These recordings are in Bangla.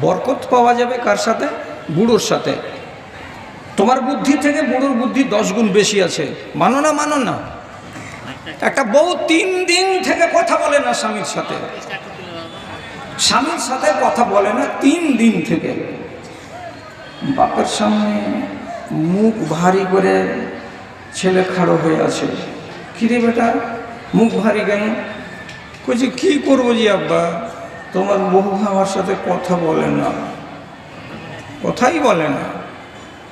বরকত পাওয়া যাবে কার সাথে? বুড়োর সাথে। তোমার বুদ্ধি থেকে বুড়োর বুদ্ধি দশ গুণ বেশি আছে। মানো না মানো না। একটা বউ তিন দিন থেকে কথা বলে না স্বামীর সাথে। স্বামীর সাথে কথা বলে না তিন দিন থেকে। বাপের সামনে মুখ ভারী করে ছেলে খাড়ো হয়ে আছে। কিরে বেটা? মুখ ভারী কেন? কইছে, কি করব যে আব্বা? তোমার বহু আমার সাথে কথা বলে না। কথাই বলে না।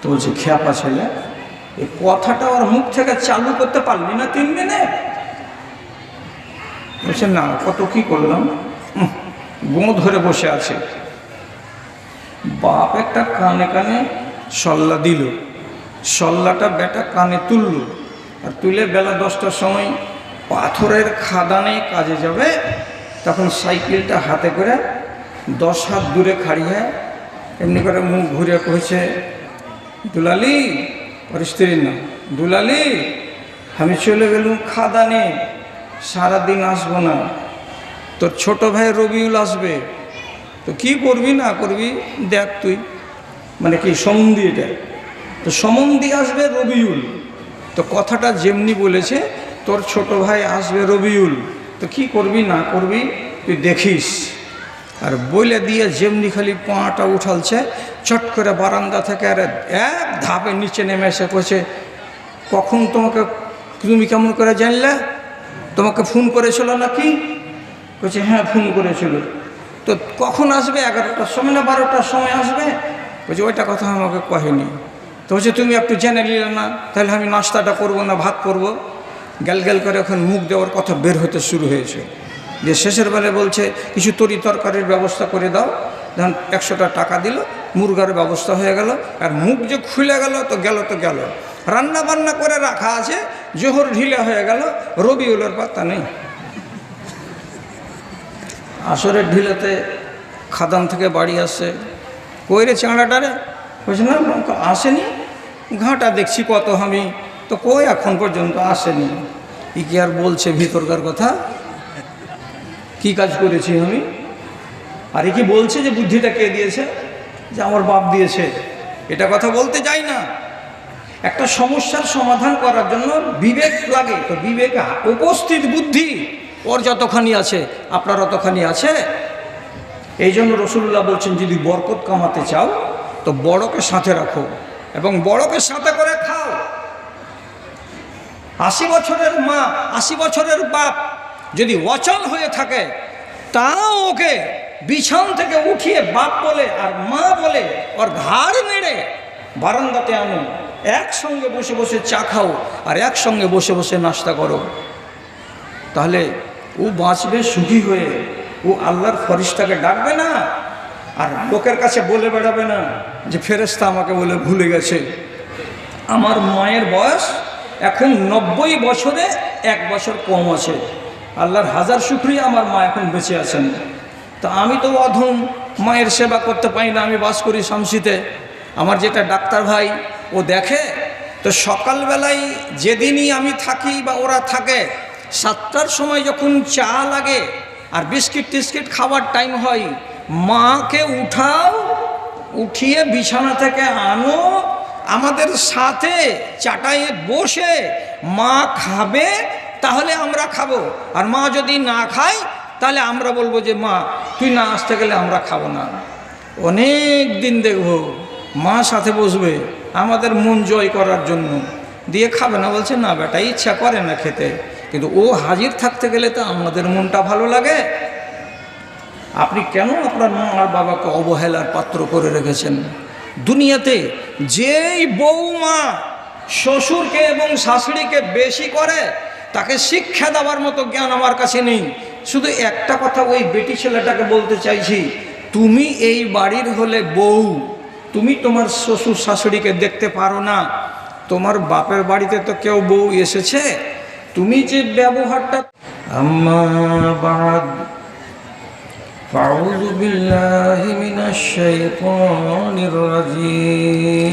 তো বলছে খেয়াপা ছেলে, এই কথাটা ওর মুখ থেকে চালু করতে পারলি না তিন দিনে? বলছে, না, কত কি করলাম? গো ধরে বসে আছে। বাপ একটা কানে কানে সল্লা দিল। সল্লাটা বেটা কানে তুলল। আর তুলে বেলা দশটার সময় পাথরের খাদানে কাজে যাবে। তখন সাইকেলটা হাতে করে দশ হাত দূরে খাড়িয়ে এমনি করে মুখ ঘুরে কয়েছে দুলালি, ওর স্ত্রীর দুলালি, আমি চলে গেলুম খাদানে, সারাদিন আসব না। তোর ছোট ভাই রবিউল আসবে। তো কি করবি না করবি দেখ তুই। মানে কি সমন্ধি এটা? তো সমন্ধি আসবে রবিউল। তো কথাটা যেমনি বলেছে, তোর ছোট ভাই আসবে রবিউল। তো কি করবি, না করবি, তুই দেখিস। আর বলে দিয়ে যেমনি খালি পাটা উঠালছে, চট করে বারান্দা থেকে আরে এক ধাপে নিচে নেমে এসে কছে কখন তোমাকে, তুমি কেমন করে জানলে? তোমাকে ফোন করেছিল নাকি? বলছে হ্যাঁ ফোন করেছিল। তো কখন আসবে? এগারোটার সময় না বারোটার সময় আসবে? বলছে, ওইটা কথা আমাকে কহেনি। তো বলছে, তুমি একটু জেনে নিলে না, তাহলে আমি নাস্তাটা করব না, ভাত করব? গ্যাল গ্যাল করে এখন মুখ দেওয়ার কথা বের হতে শুরু হয়েছে। যে শেষের বেলায় বলছে, কিছু তরি তরকারির ব্যবস্থা করে দাও। ধরুন একশোটা টাকা দিল, মুরগার ব্যবস্থা হয়ে গেল। আর মুখ যে খুলে গেল, তো গেল তো গেল। রান্না বান্না করে রাখা আছে, জোহর ঢিলে হয়ে গেল রবি রবিউলের পাত্তা নেই। আসরের ঢিলেতে খাদান থেকে বাড়ি আসছে। কই রে? চাঁড়াটারে বলছে আসেনি। ঘাটা দেখছি কত আমি তো কই এখন পর্যন্ত আসেনি। ই কি আর বলছে ভিতরকার কথা? কি কাজ করেছি আমি? আর এ কি বলছে যে বুদ্ধিটা কে দিয়েছে? যে আমার বাপ দিয়েছে। এটা কথা বলতে যাই না। একটা সমস্যার সমাধান করার জন্য বিবেক লাগে। তো বিবেক, উপস্থিত বুদ্ধি, ওর যতখানি আছে, আপনার অতখানি আছে। এই জন্য রসুল্লাহ বলছেন, যদি বরকত কামাতে চাও, তো বড়কে সাথে রাখো। এবং বড়কে সাথে করে আশি বছরের মা, আশি বছরের বাপ যদি অচল হয়ে থাকে, তাও ওকে বিছান থেকে উঠিয়ে বাপ বলে আর মা বলে ওর ঘাড় নেড়ে বারান্দাতে আনো একসঙ্গে বসে বসে চা খাও আর একসঙ্গে বসে বসে নাস্তা করো। তাহলে ও বাঁচবে সুখী হয়ে। ও আল্লাহর ফরিস্তাকে ডাকবে না আর লোকের কাছে বলে বেড়াবে না যে ফেরেস্তা আমাকে বলে ভুলে গেছে। আমার মায়ের বয়স এখন নব্বই বছরে এক বছর কম আছে। আল্লাহর হাজার শুক্রিয়া, আমার মা এখন বেঁচে আছেন। তা আমি তো অধম, মায়ের সেবা করতে পারি না, আমি বাস করি শামসিতে। আমার যেটা ডাক্তার ভাই, ও দেখে, তো সকালবেলায় যেদিনই আমি থাকি বা ওরা থাকে, সাতটার সময় যখন চা লাগে আর বিস্কিট টিস্কিট খাওয়ার টাইম হয়, মাকে উঠাও, উঠিয়ে বিছানা থেকে আনো আমাদের সাথে চাটাইয়ে বসে মা খাবে, তাহলে আমরা খাব। আর মা যদি না খায়, তাহলে আমরা বলব যে, মা, তুই না আসতে গেলে আমরা খাব না। অনেক দিন দেখব মা সাথে বসবে আমাদের মন জয় করার জন্য। দিয়ে খাবে না, বলছে, না বেটা, ইচ্ছা করে না খেতে। কিন্তু ও হাজির থাকতে গেলে তো আমাদের মনটা ভালো লাগে। আপনি কেন আপনার মা আর বাবাকে অবহেলার পাত্র করে রেখেছেন? দুনিয়াতে যেই বৌমা শ্বশুরকে এবং শাশুড়িকে বেশি করে, তাকে শিক্ষা দেওয়ার মতো জ্ঞান আমার কাছে নেই। শুধু একটা কথা ওই বেটি ছেলেটাকে বলতে চাইছি, তুমি এই বাড়ির হলে বউ, তুমি তোমার শ্বশুর শাশুড়িকে দেখতে পারো না। তোমার বাপের বাড়িতে তো কেউ বউ এসেছে। তুমি যে ব্যবহারটা আমার فأعوذ بالله من الشيطان الرجيم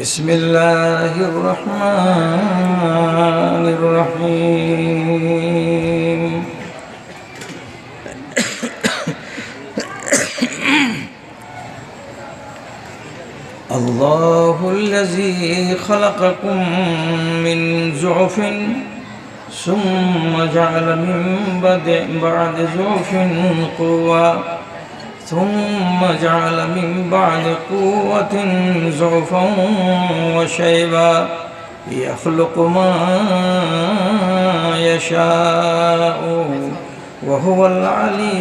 بسم الله الرحمن الرحيم الله الذي خلقكم من زعف ثم جعل من بعد بعد ضعف قوة. ثم جعل من بعد قوة ضعفا وشيبا. يخلق ما يشاء وهو العليم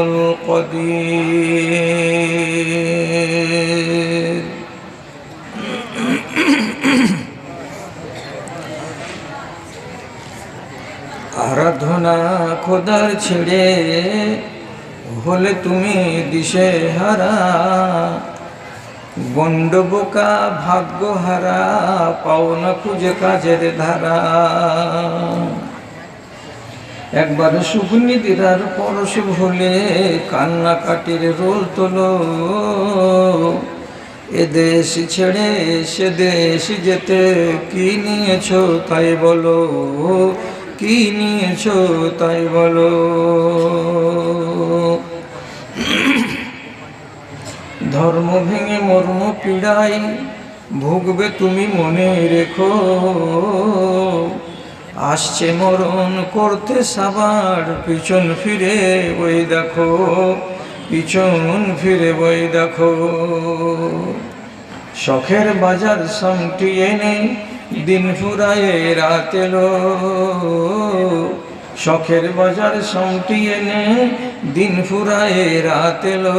القدير. আরাধনা খোদার ছেড়ে হলে তুমি দিশে হারা। গন্ড বোকা, ভাগ্য হারা, পাও না খুঁজে কাজের ধারা। একবার শুকনি দিদার পরশ ভুলে কান্না কাটির রোল তোলো। এ দেশ ছেড়ে সে দেশ যেতে কি নিয়েছ তাই বলো। কি নিয়েছো তাই বলো। ধর্ম ভেঙে মর্ম পীড়াই ভুগবে তুমি মনে রেখো। আসছে মরণ করতে সাবার, পিছন ফিরে ওই দেখো, পিছন ফিরে ওই দেখো। শখের বাজার সামটি এনে দিন ফুরায়ে রাত এলো শখের বাজার সামটি এনে দিন ফুরায়ে রাত এলো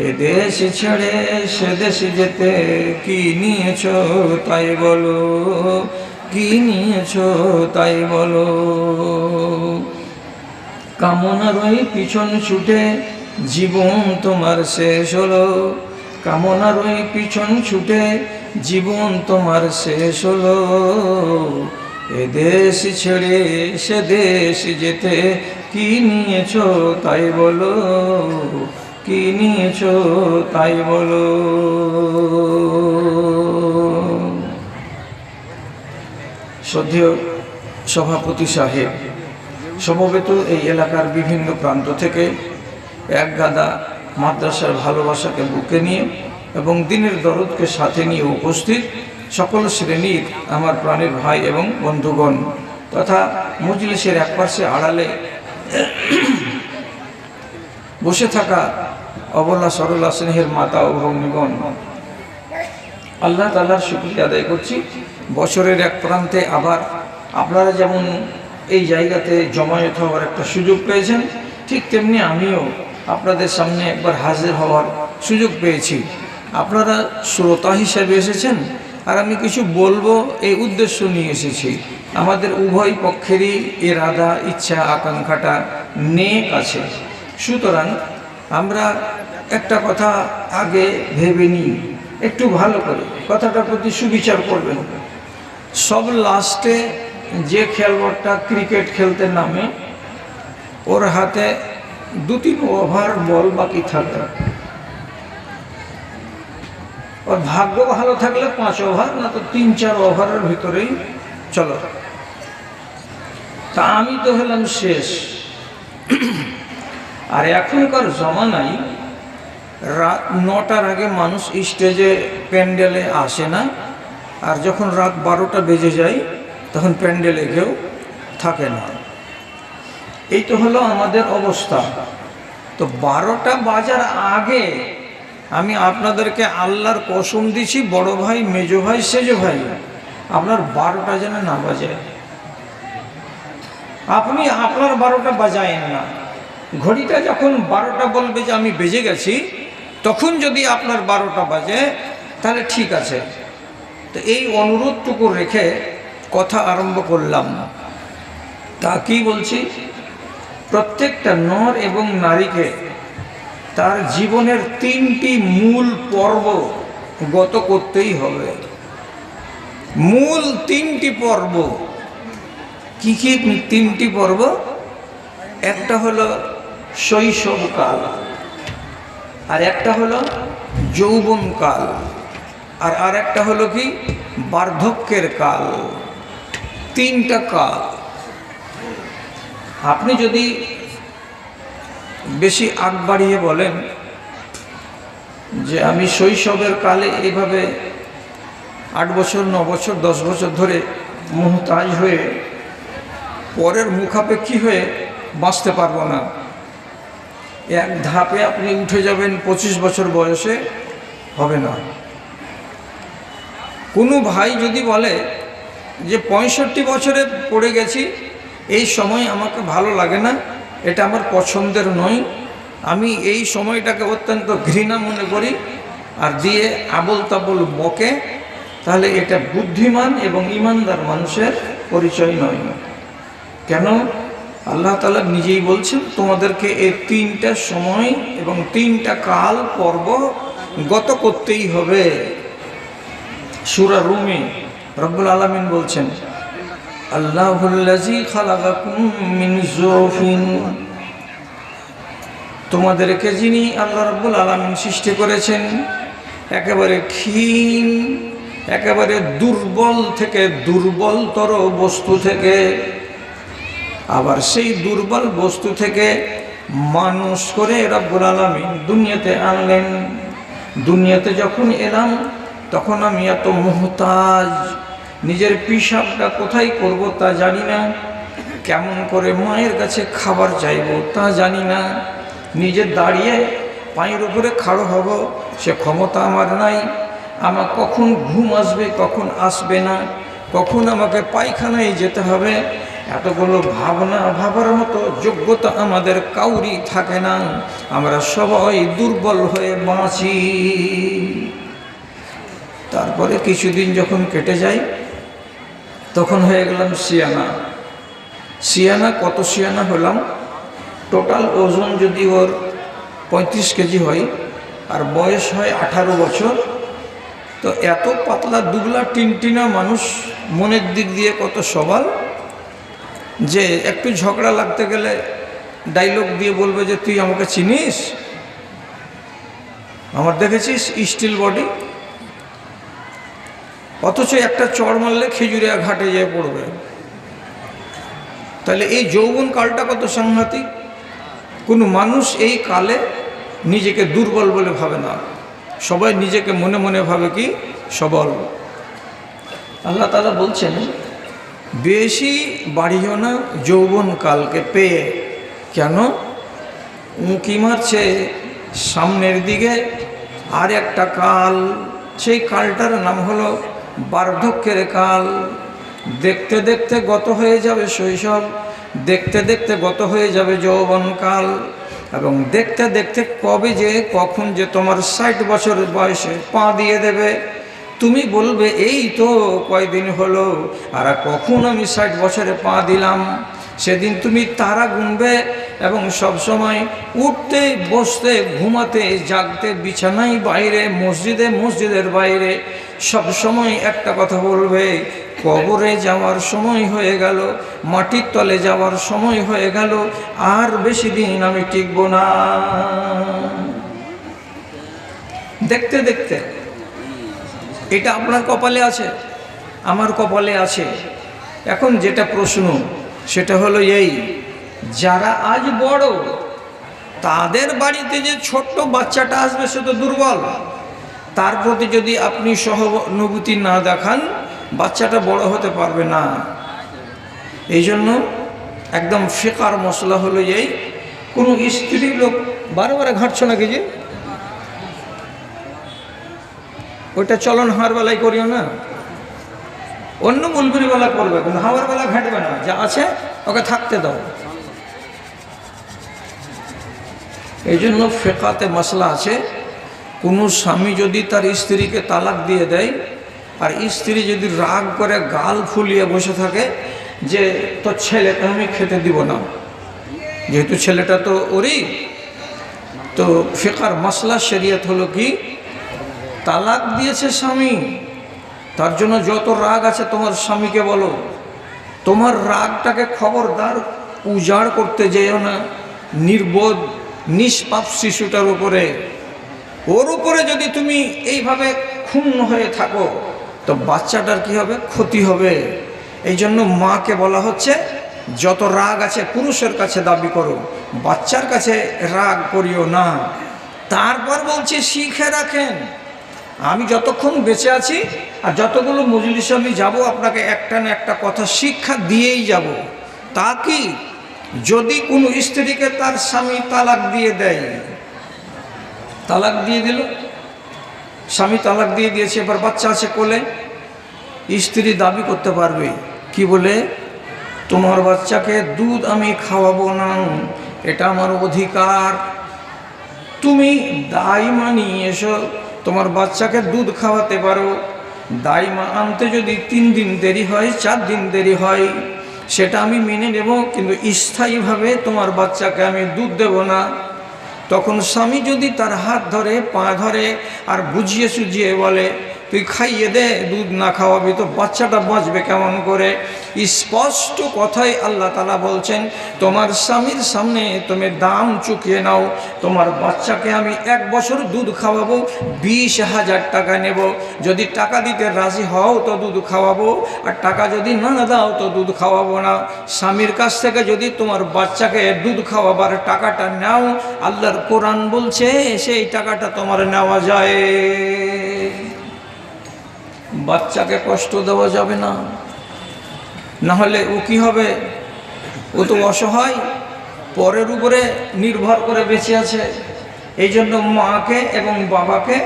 এ দেশ ছেড়ে সে দেশ যেতে কি নিয়েছো তাই বলো? কি নিয়েছো তাই বলো? কামনার ওই পিছন ছুটে, জীবন তোমার শেষ হলো। কামনার ওই পিছন ছুটে, জীবন তোমার শেষ হলো। এ দেশ ছেড়ে সে দেশ যেতে কি নিয়েছ তাই বলো, কি নিয়েছ তাই বলো। শ্রদ্ধেয় সভাপতি সাহেব, সমবেত এই এলাকার বিভিন্ন প্রান্ত থেকে এক গাদা মাদ্রাসার ভালোবাসাকে বুকে নিয়ে এবং দিনের দরদকে সাথে নিয়ে উপস্থিত সকল শ্রেণির আমার প্রাণের ভাই এবং বন্ধুগণ তথা মজলিসের এক পাশে আড়ালে বসে থাকা অবলা সরলা স্নেহের মাতা ও ভগ্নীগণ, আল্লাহ তাল্লার শুক্রিয়া আদায় করছি। বছরের এক প্রান্তে আবার আপনারা যেমন এই জায়গাতে জমায়েত হওয়ার একটা সুযোগ পেয়েছেন, ঠিক তেমনি আমিও আপনাদের সামনে একবার হাজির হওয়ার সুযোগ পেয়েছি। আপনারা শ্রোতা হিসেবে এসেছেন, আর আমি কিছু বলব এই উদ্দেশ্য নিয়ে এসেছি। আমাদের উভয় পক্ষেরই এর আদা ইচ্ছা, আকাঙ্ক্ষাটা নেক আছে। সুতরাং আমরা একটা কথা আগে ভেবে নিই, একটু ভালো করে। কথাটার প্রতি সুবিচার করবেন। সব লাস্টে যে খেলোয়াড়টা ক্রিকেট খেলতে নামে, ওর হাতে দু তিন ওভার বল বাকি থাকে ওর ভাগ্য ভালো থাকলে পাঁচ ওভার না তো তিন চার ওভারের ভিতরেই চলো। তা আমি তো হলাম শেষ। আর এখনকার জমানায় রাত নটার আগে মানুষ স্টেজে প্যান্ডেলে আসে না, আর যখন রাত বারোটা বেজে যায়, তখন প্যান্ডেলে কেউ থাকে না। এই তো হলো আমাদের অবস্থা। তো বারোটা বাজার আগে আমি আপনাদেরকে আল্লাহর কসম দিছি, বড় ভাই, মেজো ভাই, সেজো ভাই, আপনার বারোটা যেন না বাজে আপনি আপনার বারোটা বাজায়েন না। ঘড়িটা যখন বারোটা বলবে যে আমি বেজে গেছি, তখন যদি আপনার বারোটা বাজে, তাহলে ঠিক আছে। তো এই অনুরোধটুকু রেখে কথা আরম্ভ করলাম। তা কি বলছি? প্রত্যেকটা নর এবং নারীকে তার জীবনের তিনটি মূল পর্ব গত করতেই হবে। মূল তিনটি পর্ব। কি কি তিনটি পর্ব? একটা হলো শৈশবকাল আর একটা হলো যৌবনকাল আর আর একটা হলো কি? বার্ধক্যের কাল। তিনটা কাল। আপনি যদি বেশি আগ বাড়িয়ে বলেন যে আমি শৈশবের কালে এইভাবে আট বছর, ন বছর, দশ বছর ধরে মোহতাজ হয়ে, পরের মুখাপেক্ষী হয়ে বাঁচতে পারব না। এক ধাপে আপনি উঠে যাবেন, পঁচিশ বছর বয়সে হবে না। কোনো ভাই যদি বলে যে পঁয়ষট্টি বছরে পড়ে গেছি এই সময় আমাকে ভালো লাগে না, এটা আমার পছন্দের নয়। আমি এই সময়টাকে অত্যন্ত ঘৃণা মনে করি আর দিয়ে আবল তাবল বকে, তাহলে এটা বুদ্ধিমান এবং ইমানদার মানুষের পরিচয় নয়। কেন? আল্লাহ তালা নিজেই বলছেন, তোমাদেরকে এই তিনটা সময় এবং তিনটা কাল পর্ব গত করতেই হবে। সুরা রুমে রব্বুল আলমিন বলছেন আল্লাহুল্লাজি খালাকাকুম মিন জোফিন। তোমাদেরকে যিনি আল্লাহ রব্বুল আলমিন সৃষ্টি করেছেন, একেবারে ক্ষীণ, একেবারে দুর্বল থেকে দুর্বলতর বস্তু থেকে, আবার সেই দুর্বল বস্তু থেকে মানুষ করে রব্বুল আলমিন দুনিয়াতে আনলেন। দুনিয়াতে যখন এলাম, তখন আমি এত মোহতাজ নিজের পিসাবটা কোথায় করব তা জানি না। কেমন করে মায়ের কাছে খাবার চাইব তা জানি না। নিজে দাঁড়িয়ে পায়ের উপরে খাড়ো হব, সে ক্ষমতা আমার নাই। আমার কখন ঘুম আসবে, কখন আসবে না। কখন আমাকে পায়খানায় যেতে হবে, এতগুলো ভাবনা ভাবার মতো যোগ্যতা আমাদের কাউরি থাকে না। আমরা সবাই দুর্বল হয়ে বাঁচি। তারপরে কিছুদিন যখন কেটে যায় তখন হয়ে গেলাম সিয়ানা। সিয়ানা, কত সিয়ানা হলাম? টোটাল ওজন যদি ওর পঁয়ত্রিশ কেজি হয়, আর বয়স হয় আঠারো বছর, তো এত পাতলা, দুবলা, টিনটিনা মানুষ মনের দিক দিয়ে কত সবাল যে একটু ঝগড়া লাগতে গেলে ডাইলগ দিয়ে বলবে যে, তুই আমাকে চিনিস? আমার দেখেছিস স্টিল বডি অথচ একটা চড় মারলে খেজুরিয়া ঘাটে যেয়ে পড়বে। তাহলে এই যৌবন কালটা কত সাংঘাতিক? কোনো মানুষ এই কালে নিজেকে দুর্বল বলে ভাবে না। সবাই নিজেকে মনে মনে ভাবে কি? সবল। আল্লাহ তালা বলছেন, বেশি বাড়িও না যৌবন কালকে পেয়ে। কেন? উঁকি মারছে সামনের দিকে। আর একটা কাল, সেই কালটার নাম হলো বার্ধক্যের কাল। দেখতে দেখতে গত হয়ে যাবে শৈশব, দেখতে দেখতে গত হয়ে যাবে যৌবনকাল এবং দেখতে দেখতে কবে যে, কখন যে তোমার ষাট বছর বয়সে পা দিয়ে দেবে। তুমি বলবে, এই তো কয়দিন হলো, আর কখন আমি ষাট বছরে পা দিলাম? সেদিন তুমি তারা গুনবে এবং সব সময় উঠতে, বসতে, ঘুমাতে, জাগতে, বিছানায় বাইরে, মসজিদে, মসজিদের বাইরে সব সময় একটা কথা বলবে, কবরে যাওয়ার সময় হয়ে গেল, মাটির তলে যাওয়ার সময় হয়ে গেল, আর বেশি দিন আমি টিকব না। দেখতে দেখতে। এটা আপনার কপালে আছে, আমার কপালে আছে। এখন যেটা প্রশ্ন, সেটা হলো এই, যারা আজ বড়, তাদের বাড়িতে যে ছোট্ট বাচ্চাটা আসবে সে তো দুর্বল। তার প্রতি যদি আপনি সহানুভূতি না দেখান, বাচ্চাটা বড় হতে পারবে না। এই জন্য একদম ফেকার মশলা হলো এই, কোনো স্ত্রী লোক বারে বারে ঘাঁটছ না কি যে? ওইটা চলন হার বেলায় করিও না। অন্য মুলগুরি বেলা করবে, কিন্তু হাওয়ার বেলা ঘাঁটবে না। যা আছে ওকে থাকতে দাও। এই জন্য ফেকাতে মশলা আছে। কোনো স্বামী যদি তার স্ত্রীকে তালাক দিয়ে দেয়, আর স্ত্রী যদি রাগ করে গাল ফুলিয়ে বসে থাকে যে তোর ছেলেকে আমি খেতে দিব না। যেহেতু ছেলেটা তো ওরই, তো ফেকার মশলা শরিয়ত হলো কি? তালাক দিয়েছে স্বামী, তার জন্য যত রাগ আছে তোমার স্বামীকে বলো। তোমার রাগটাকে খবরদার উজাড় করতে যেও না, নির্বোধ, নিষ্পাপ শিশুটার উপরে। ওর উপরে যদি তুমি এইভাবে ক্ষুণ্ণ হয়ে থাকো, তো বাচ্চাটার কি হবে? ক্ষতি হবে। এই জন্য মাকে বলা হচ্ছে, যত রাগ আছে পুরুষের কাছে দাবি করো, বাচ্চার কাছে রাগ করিও না। তারপর বলছে, শিখে রাখেন। আমি যতক্ষণ বেঁচে আছি আর যতগুলো মজলিসে আমি যাব, আপনাকে একটা না একটা কথা শিক্ষা দিয়েই যাব। তা কি? যদি কোনো স্ত্রীকে তার স্বামী তালাক দিয়ে দেয় তালাক দিয়ে দিল। স্বামী তালাক দিয়ে দিয়েছে, এবার বাচ্চা আছে কোলে। স্ত্রী দাবি করতে পারবে। কি বলে? তোমার বাচ্চাকে দুধ আমি খাওয়াবো না। এটা আমার অধিকার। তুমি দাইমা নিয়ে এসো। তোমার বাচ্চাকে দুধ খাওয়াতে পারো। দাইমা আনতে যদি তিন দিন দেরি হয়, চার দিন দেরি হয়, সেটা আমি মেনে নেব। কিন্তু স্থায়ীভাবে তোমার বাচ্চাকে আমি দুধ দেব না। তখন স্বামী যদি তার হাত ধরে পা ধরে আর বুঝিয়ে সুঝিয়ে বলে তুই খাইয়ে দে, দুধ না খাওয়াবি তো বাচ্চাটা বাঁচবে কেমন করে? স্পষ্ট কথাই আল্লাহ তালা বলছেন, তোমার স্বামীর সামনে তুমি দাম চুকিয়ে নাও, তোমার বাচ্চাকে আমি এক বছর দুধ খাওয়াবো, বিশ হাজার টাকা নেব। যদি টাকা দিতে রাজি হও তো দুধ খাওয়াবো, আর টাকা যদি না দাও তো দুধ খাওয়াবো না। স্বামীর কাছ থেকে যদি তোমার বাচ্চাকে দুধ খাওয়াবার টাকাটা নাও, আল্লাহর কোরআন বলছে, সেই টাকাটা তোমার নেওয়া যায়। বাচ্চাকে কষ্ট দেওয়া যাবে না। না হলে ও কি হবে? ও তো অসহায়, পরের উপরে নির্ভর করে বেঁচে আছে। এই জন্য মাকে এবং বাবাকে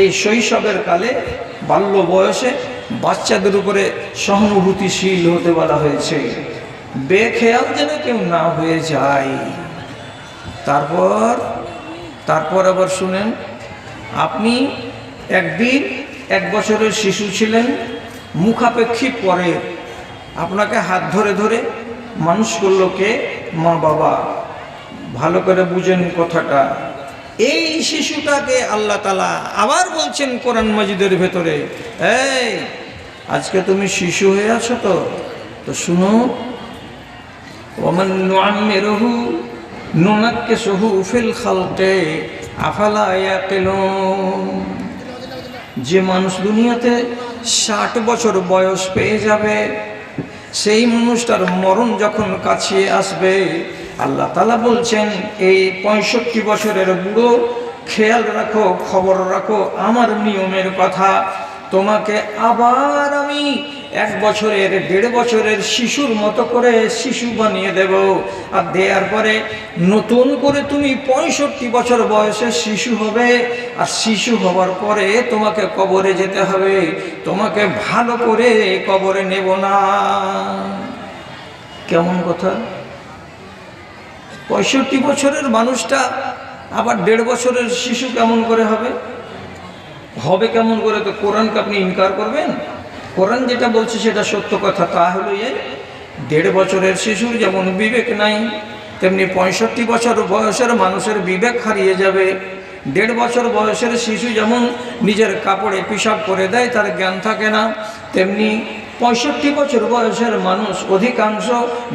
এই শৈশবের কালে, বাল্য বয়সে বাচ্চাদের উপরে সহানুভূতিশীল হতে বলা হয়েছে। বেখেয়াল যেন কেউ না হয়ে যায়। তারপর তারপর আবার শুনেন, আপনি একদিন এক বছরের শিশু ছিলেন, মুখাপেক্ষী পরে আপনাকে হাত ধরে ধরে মানুষ করল কে মা বাবা, ভালো করে বুঝেন কথাটা। এই শিশুটাকে আল্লাহ তালা আবার বলছেন কোরআন মজিদের ভেতরে, এই, আজকে তুমি শিশু হয়ে আছো তো তো শুনো। ওমান নুআম্মিরুহু নুনাক্কিসুহু ফিল খালকে, আফালা যে মানুষ দুনিয়াতে ষাট বছর বয়স পেয়ে যাবে, সেই মানুষটার মরণ যখন কাছে আসবে, আল্লাহ তালা বলছেন, এই পঁয়ষট্টি বছরের বুড়ো, খেয়াল রাখো, খবর রাখো, আমার নিয়মের কথা। তোমাকে আবার আমি এক বছরের, দেড় বছরের শিশুর মতো করে শিশু বানিয়ে দেব। আর দেওয়ার পরে নতুন করে তুমি পঁয়ষট্টি বছর বয়সে শিশু হবে। আর শিশু হওয়ার পরে তোমাকে কবরে যেতে হবে। তোমাকে ভালো করে কবরে নেব না। কেমন কথা? পঁয়ষট্টি বছরের মানুষটা আবার দেড় বছরের শিশু কেমন করে হবে? হবে কেমন করে? তো কোরআনকে আপনি ইনকার করবেন? কোরআন যেটা বলছে সেটা সত্য কথা তা হলো এই দেড় বছরের শিশুর যেমন বিবেক নাই, তেমনি পঁয়ষট্টি বছর বয়সের মানুষের বিবেক হারিয়ে যাবে। দেড় বছর বয়সের শিশু যেমন নিজের কাপড়ে পিসাব করে দেয়, তার জ্ঞান থাকে না, তেমনি পঁয়ষট্টি বছর বয়সের মানুষ অধিকাংশ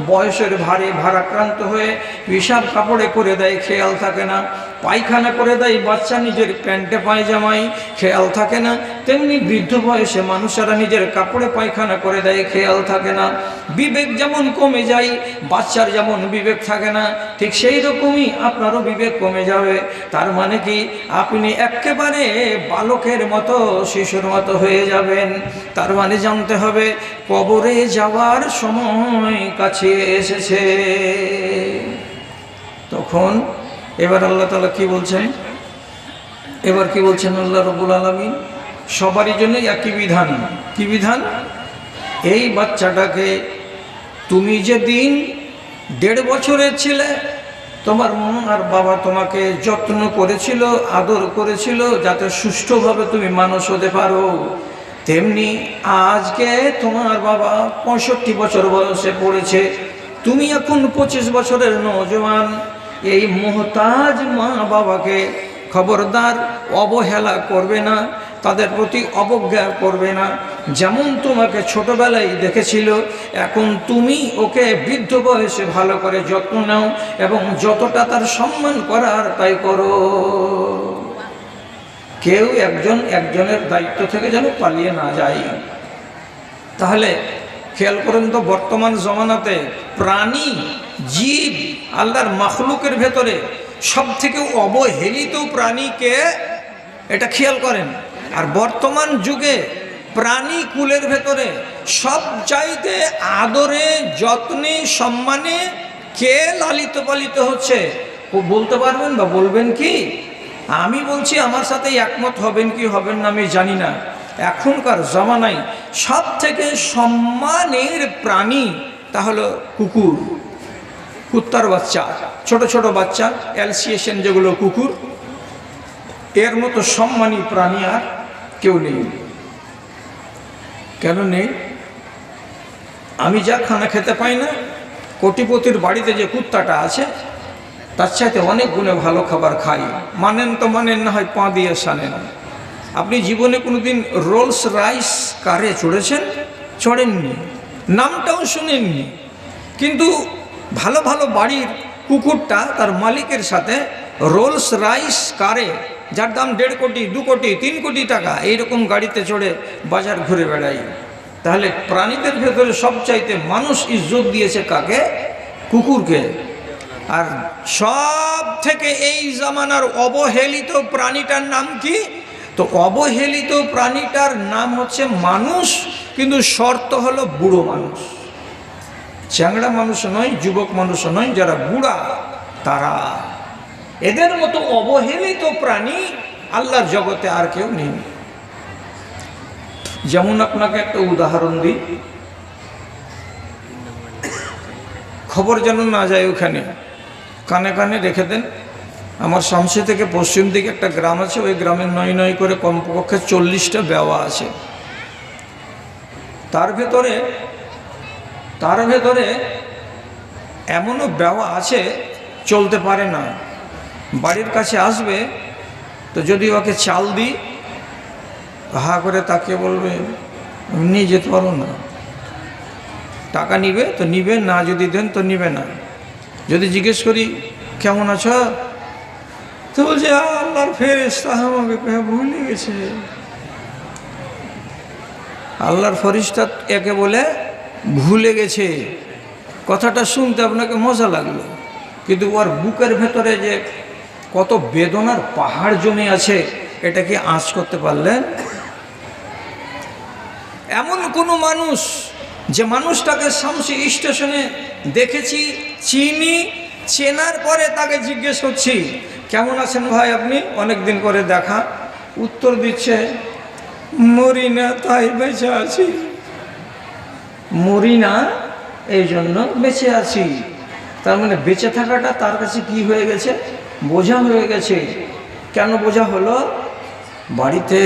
বয়সের ভারে ভারাক্রান্ত হয়ে পিসাব কাপড়ে করে দেয়, খেয়াল থাকে না। পায়খানা করে দেয়, বাচ্চা নিজের প্যান্টে পায়জামাই খেয়াল থাকে না। তেমনি বৃদ্ধ বয়সে মানুষেরা নিজের কাপড়ে পায়খানা করে দেয়, খেয়াল থাকে না। বিবেক যেমন কমে যায়, বাচ্চার যেমন বিবেক থাকে না, ঠিক সেই রকমই আপনারও বিবেক কমে যাবে। তার মানে কি, আপনি একেবারে বালকের মতো, শিশুর মতো হয়ে যাবেন। তার মানে জানতে হবে, কবরে যাওয়ার সময় কাছে এসেছে। তখন এবার আল্লাহ তালা কি বলছেন? এবার কি বলছেন আল্লাহ রবুল আলমী সবারই জন্য একই বিধান। কি বিধান? এই বাচ্চাটাকে তুমি যে দিন দেড় বছরের ছিলে, তোমার মা আর বাবা তোমাকে যত্ন করেছিল, আদর করেছিল, যাতে সুষ্ঠুভাবে তুমি মানুষ হতে পারো। তেমনি আজকে তোমার বাবা পঁয়ষট্টি বছর বয়সে পড়েছে। তুমি এখন পঁচিশ বছরের নজওয়ান। এই মোহতাজ মা বাবাকে খবরদার অবহেলা করবে না, তাদের প্রতি অবজ্ঞা করবে না। যেমন তোমাকে ছোটবেলায় দেখেছিল, এখন তুমি ওকে বৃদ্ধ বয়সে ভালো করে যত্ন নাও এবং যতটা তার সম্মান করার তাই করো। কেউ একজন একজনের দায়িত্ব থেকে যেন পালিয়ে না যায়। তাহলে খেয়াল করেন তো, বর্তমান জমানাতে প্রাণী জীব আল্লাহর মাখলুকের ভেতরে সব থেকে অবহেলিত প্রাণীকে এটা খেয়াল করেন। আর বর্তমান যুগে প্রাণী কুলের ভেতরে সব চাইতে আদরে, যত্নে, সম্মানে কে লালিত পালিত হচ্ছে? ও বলতে পারবেন বা বলবেন কি? আমি বলছি আমার সাথে একমত হবেন কি হবেন না আমি জানি না। এখনকার জমানায় সব থেকে সম্মানের প্রাণী তা হলো কুকুর। কুত্তার বাচ্চা, ছোট ছোট বাচ্চা অ্যালসিয়েশন যেগুলো কুকুর, এর মতো সম্মানী প্রাণী আর কেউ নেই। কেন নেই? আমি যা খানা খেতে পাই না, কোটিপতির বাড়িতে যে কুত্তাটা আছে, তার চাইতে অনেক গুণে ভালো খাবার খাই। মানেন তো মানেন, না হয় পা দিয়ে সানেন। আপনি জীবনে কোনোদিন রোলস রাইস কারে চড়েছেন? চড়েননি। নামটাও শুনেননি। কিন্তু ভালো ভালো বাড়ির কুকুরটা তার মালিকের সাথে রোলস রাইস কারে, যার দাম দেড় কোটি, দু কোটি, তিন কোটি টাকা, এইরকম গাড়িতে চড়ে বাজার ঘুরে বেড়াই। তাহলে প্রাণীদের ভেতরে সবচাইতে মানুষ ইজ্জত দিয়েছে কাকে? কুকুরকে। আর সব থেকে এই জামানার অবহেলিত প্রাণীটার নাম কি? তো অবহেলিত প্রাণীটার নাম হচ্ছে মানুষ, কিন্তু শর্ত হলো বুড়ো মানুষ। চ্যাংড়া মানুষ নয়, যুবক মানুষ নয়, যারা বুড়া, তারা এদের মতো অবহেলিত প্রাণী আল্লাহর জগতে আর কেউ নেই। যেমন আপনাকে একটা উদাহরণ দিই। খবর যেন না যায় ওখানে। কানে কানে রেখে দেন। আমার শামসি থেকে পশ্চিম দিকে একটা গ্রাম আছে, ওই গ্রামে নয় নয় করে কমপক্ষে চল্লিশটা বেওয়া আছে। তার ভেতরে তার ভেতরে এমনও বেওয়া আছে, চলতে পারে না। বাড়ির কাছে আসবে, তো যদি ওকে চাল দিই, হা করে তাকে বলবে নিয়ে যেতে পারো না। টাকা নিবে তো নিবে, না যদি দেন তো নিবে না। যদি জিজ্ঞেস করি, কেমন আছো? তো বলছে, আল্লাহর ফেরেস্তা আমাকে ভুলে গেছে। আল্লাহর ফরিস্তা একে বলে ভুলে গেছে। কথাটা শুনতে আপনাকে মজা লাগল। কিন্তু ওর বুকের ভেতরে যে কত বেদনার পাহাড় জমে আছে, এটা কি আঁচ করতে পারলেন? এমন কোনো মানুষ, যে মানুষটাকে শামসি স্টেশনে দেখেছি, চিনি, চেনার পরে তাকে জিজ্ঞেস করছি, কেমন আছেন ভাই আপনি? অনেক দিন করে দেখা। উত্তর দিচ্ছে, মরি না, তাই বেঁচে আছি। মরি না, এই জন্য বেঁচে আছি। তার মানে বেঁচে থাকাটা তার কাছে কি হয়ে গেছে? বোঝা হয়ে গেছে। কেন বোঝা হলো? বাড়িতে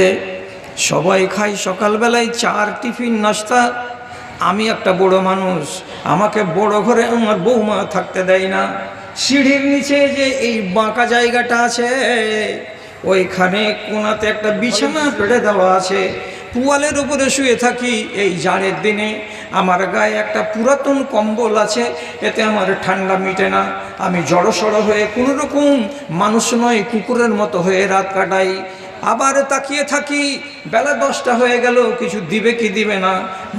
সবাই খাই সকালবেলায় চার টিফিন, নাস্তা। আমি একটা বড় মানুষ, আমাকে বড় ঘরে আমার বৌমা থাকতে দেয় না। সিঁড়ির নিচে যে এই বাঁকা জায়গাটা আছে, ওইখানে কোনাতে একটা বিছানা পেড়ে দেওয়া আছে। পুয়ালের উপরে শুয়ে থাকি। এই জাড়ের দিনে আমার গায়ে একটা পুরাতন কম্বল আছে, এতে আমার ঠান্ডা মিটে না। আমি জড়সড় হয়ে কোনো রকম মানুষ নয়, কুকুরের মতো হয়ে রাত কাটাই। আবার তাকিয়ে থাকি, বেলা দশটা হয়ে গেল, কিছু দিবে কি দিবে না।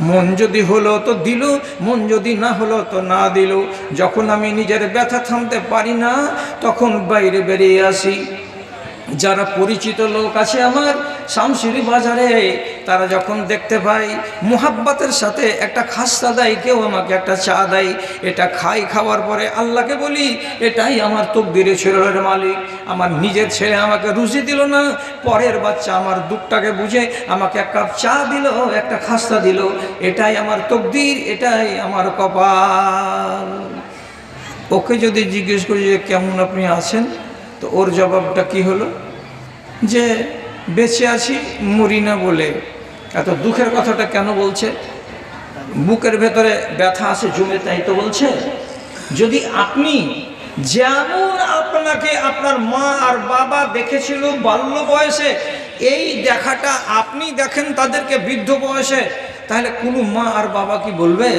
মন যদি হলো তো দিল, মন যদি না হলো তো না দিল। যখন আমি নিজের ব্যথা থামতে পারি না, তখন বাইরে বেরিয়ে আসি। যারা পরিচিত লোক আছে আমার শামশিরি বাজারে, তারা যখন দেখতে পাই মুহাব্বাতের সাথে একটা খাস্তা দেয়, কেউ আমাকে একটা চা দেয়, এটা খাই, খাওয়ার পরে আল্লাহকে বলি, এটাই আমার তকদিরে ছেলের মালিক, আমার নিজের ছেলে আমাকে রুজি দিল না, পরের বাচ্চা আমার দুঃখটাকে বুঝে আমাকে এক কাপ চা দিল, একটা খাস্তা দিল, এটাই আমার তকদির, এটাই আমার কপাল। ওকে যদি জিজ্ঞেস করি যে, কেমন আপনি আছেন? তো ওর জবাবটা কি হলো? যে বেঁচে আছি, মরি না বলে। এত দুঃখের কথাটা কেন বলছে? বুকের ভেতরে ব্যথা আছে, জমে, তাই তো বলছে? যদি আপনি যেমন আপনাকে আপনার মা আর বাবা দেখেছিল বাল্য বয়সে, এই দেখাটা আপনি দেখেন তাদেরকে বৃদ্ধ বয়সে, তাহলে কোনো মা আর বাবা কি বলবে?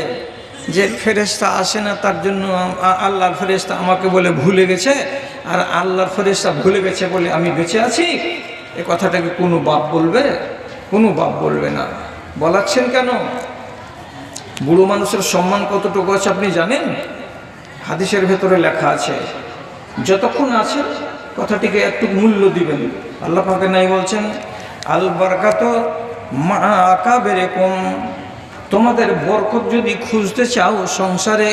যে ফেরেস্তা আসে না, তার জন্য আল্লাহর ফেরেস্তা আমাকে বলে ভুলে গেছে? আর আল্লাহর ফেরেস্তা ভুলে গেছে বলে আমি বেঁচে আছি? এ কথাটাকে কোনো বাপ বলবে? কোনো বাপ বলবে না। বলাচ্ছেন কেন? বুড়ো মানুষের সম্মান কতটুকু আছে আপনি জানেন? হাদিসের ভেতরে লেখা আছে, যতক্ষণ আছে কথাটিকে একটু মূল্য দিবেন। আল্লাহ পাকে নাই বলছেন, আল বারকাত মা আকা বেরেকম তোমাদের বরকত যদি খুঁজতে চাও সংসারে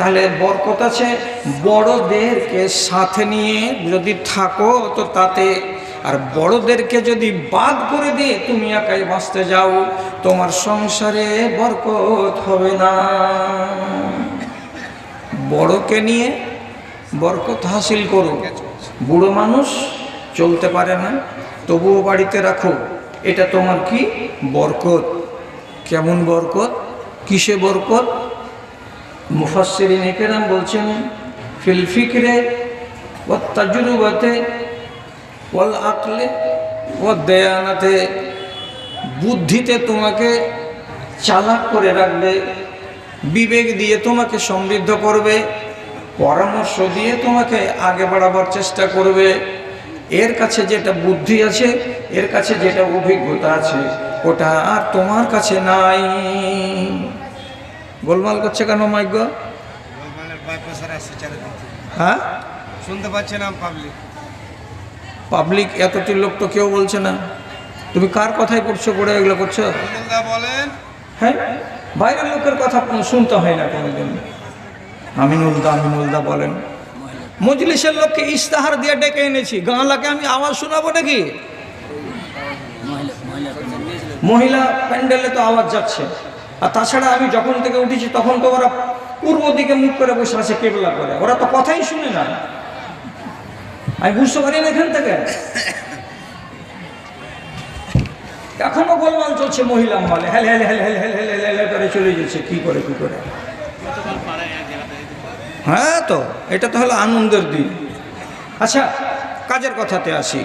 তাহলে বরকত আছে। বড়দেরকে সাথে নিয়ে যদি থাকো, তো তাতে আর বড়দেরকে যদি বাদ করে দিয়ে তুমি একাই বাঁচতে যাও, তোমার সংসারে বরকত হবে না। বড়কে নিয়ে বরকত হাসিল করো। বুড়ো মানুষ চলতে পারে না, তবুও বাড়িতে রাখো। এটা তোমার কি? বরকত। কেমন বরকত? কিসে বরকত? মুফাসসিরিন একরাম বলছেন, ফিল ফিকরে ও তাজরুবাতে ওয়াল আকলে ও দেয়ানাতে, বুদ্ধিতে তোমাকে চালাক করে রাখবে, বিবেক দিয়ে তোমাকে সমৃদ্ধ করবে, পরামর্শ দিয়ে তোমাকে আগে বাড়াবার চেষ্টা করবে। এর কাছে যেটা বুদ্ধি আছে, এর কাছে যেটা অভিজ্ঞতা আছে, ওটা আর তোমার কাছে নাই। গোলমাল করছে কেন মাইক হ্যাঁ? শুনতে পাচ্ছে না পাবলিক পাবলিক এতটি লোক তো কেউ বলছে না। তুমি কার কথাই করছ করে এগুলো করছ? বলেন। হ্যাঁ? বাইরের লোকের কথা শুনতে হয় না কোনোদিন। আমিনুলদা আমিনুলদা বলেন। মজলিসের লোককে ইস্তাহার দিয়ে ডেকে এনেছি। গাঁলাকে আমি আওয়াজ শোনাবো নাকি? মহিলা প্যান্ডেলে তো আওয়াজ যাচ্ছে। আর তাছাড়া আমি যখন থেকে উঠেছি, তখন তো ওরা পূর্ব দিকে মুখ করে বসে আছে কেবলা করে। ওরা তো কথাই শুনে না। আমি বুঝতে পারি না এখান থেকে। এখনও গোলমাল চলছে মহিলা মহলে। হেল হেল হেল হেল হেল হেল হেল করে চলে যাচ্ছে কি করে কি করে? হ্যাঁ তো, এটা তো হলো আনন্দের দিন। আচ্ছা কাজের কথাতে আসি।